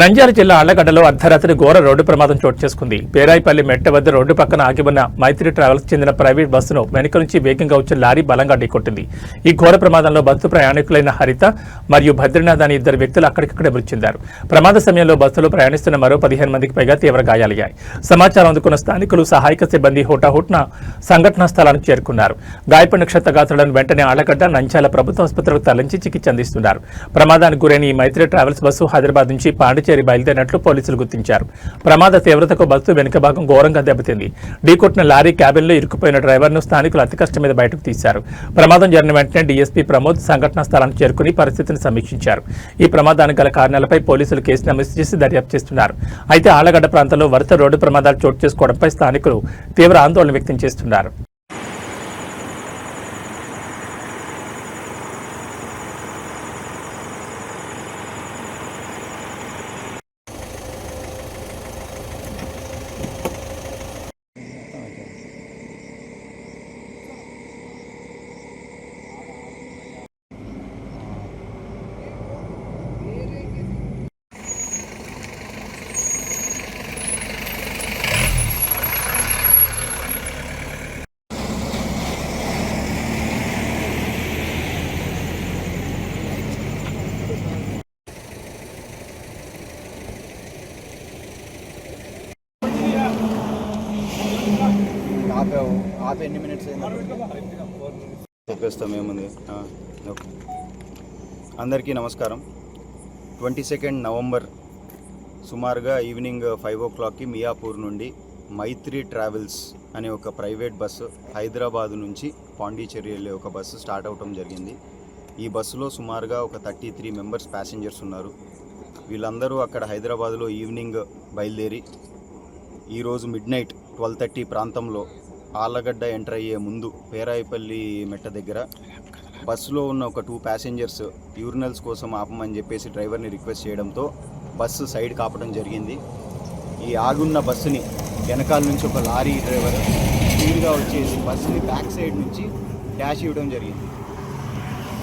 నంద్యాల జిల్లా అళ్ళగడ్డలో అర్ధరాత్రి ఘోర రోడ్డు ప్రమాదం చోటు చేసుకుంది. పేరాయిపల్లి మెట్ట వద్ద రోడ్డు పక్కన ఆగి ఉన్న మైత్రి ట్రావెల్స్ చెందిన ప్రైవేట్ బస్సును వెనుక నుంచి వేగంగా వచ్చిన లారీ బలంగా ఢీకొట్టింది. ఈ ఘోర ప్రమాదంలో బస్సు ప్రయాణికులైన హరిత మరియు బద్రీనాథ్ అనే ఇద్దరు వ్యక్తులు అక్కడికక్కడే మృతి చెందారు. ప్రమాద సమయంలో బస్సులో ప్రయాణిస్తున్న మరో పదిహేను మందికి పైగా తీవ్ర గాయాలయ్యాయి. సమాచారం అందుకున్న స్థానికులు సహాయక సిబ్బంది హుటాహుట్న సంఘటనా స్థలానికి చేరుకున్నారు. గాయపడిన క్షతగాత్రులను వెంటనే ఆళ్ళగడ్డ నంద్యాల ప్రభుత్వ ఆసుపత్రికి తరలించి చికిత్స అందిస్తున్నారు. ప్రమాదానికి గురైన ఈ మైత్రి ట్రావెల్స్ బస్సు హైదరాబాద్ నుంచి పాండి చేరి బయలుదేరినట్లు పోలీసులు గుర్తించారు. ప్రమాద తీవ్రతకు బస్సు వెనుక భాగం ఘోరంగా దెబ్బతింది. ఢీకొట్టిన లారీ క్యాబిన్లో ఇరుక్కుపోయిన డ్రైవర్ను స్థానికులు అతి కష్టం మీద బయటకు తీశారు. ప్రమాదం జరిగిన వెంటనే డీఎస్పీ ప్రమోద్ సంఘటనా స్థలానికి చేరుకుని పరిస్థితిని సమీక్షించారు. ఈ ప్రమాదానికి గల కారణాలపై పోలీసులు కేసు నమోదు చేసి దర్యాప్తు చేస్తున్నారు. అయితే ఆలగడ్డ ప్రాంతంలో వరుస రోడ్డు ప్రమాదాలు చోటు చేసుకోవడంపై స్థానికులు తీవ్ర ఆందోళన వ్యక్తం చేస్తున్నారు. ఆపావు హాఫ్ ఎన్ని మినిట్స్ చెప్పేస్తాం ఏముంది ఓకే. అందరికీ నమస్కారం. ట్వంటీ సెకండ్ నవంబర్ సుమారుగా ఈవినింగ్ ఫైవ్ ఓ క్లాక్కి మియాపూర్ నుండి మైత్రి ట్రావెల్స్ అనే ఒక ప్రైవేట్ బస్సు హైదరాబాద్ నుంచి పాండిచేరి వెళ్ళే ఒక బస్సు స్టార్ట్ అవటం జరిగింది. ఈ బస్సులో సుమారుగా ఒక థర్టీ త్రీ మెంబర్స్ ప్యాసింజర్స్ ఉన్నారు. వీళ్ళందరూ అక్కడ హైదరాబాద్లో ఈవినింగ్ బయలుదేరి ఈరోజు మిడ్ నైట్ ట్వెల్వ్ థర్టీ ప్రాంతంలో ఆళ్ళగడ్డ ఎంటర్ అయ్యే ముందు పేరాయిపల్లి మెట్ట దగ్గర బస్సులో ఉన్న ఒక టూ ప్యాసింజర్స్ యూరినల్స్ కోసం ఆపమని చెప్పేసి డ్రైవర్ని రిక్వెస్ట్ చేయడంతో బస్సు సైడ్ కాపడం జరిగింది. ఈ ఆగున్న బస్సుని వెనకాల నుంచి ఒక లారీ డ్రైవర్ స్పీడ్గా వచ్చేసి బస్సుని బ్యాక్ సైడ్ నుంచి డాష్ ఇవ్వడం జరిగింది.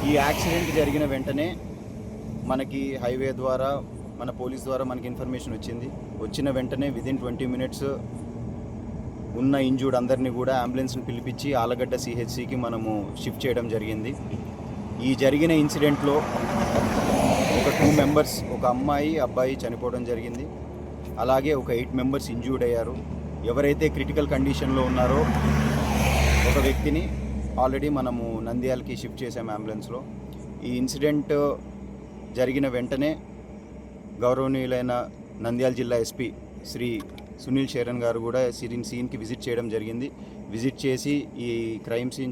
ఈ యాక్సిడెంట్ జరిగిన వెంటనే మనకి హైవే ద్వారా మన పోలీస్ ద్వారా మనకి ఇన్ఫర్మేషన్ వచ్చింది. వచ్చిన వెంటనే విదిన్ ట్వంటీ మినిట్స్ ఉన్న ఇంజూర్డ్ అందరినీ కూడా అంబులెన్స్ని పిలిపించి ఆలగడ్డ సిహెచ్సికి మనము షిఫ్ట్ చేయడం జరిగింది. ఈ జరిగిన ఇన్సిడెంట్లో ఒక టూ మెంబర్స్ ఒక అమ్మాయి అబ్బాయి చనిపోవడం జరిగింది. అలాగే ఒక ఎయిట్ మెంబర్స్ ఇంజూర్డ్ అయ్యారు. ఎవరైతే క్రిటికల్ కండిషన్లో ఉన్నారో ఒక వ్యక్తిని ఆల్రెడీ మనము నంద్యాలకి షిఫ్ట్ చేసాము అంబులెన్స్లో. ఈ ఇన్సిడెంట్ జరిగిన వెంటనే గౌరవనీయులైన నంద్యాల జిల్లా ఎస్పీ శ్రీ సునీల్ శరణ్ గారు కూడా సీన్ సీన్కి విజిట్ చేయడం జరిగింది. విజిట్ చేసి ఈ క్రైమ్ సీన్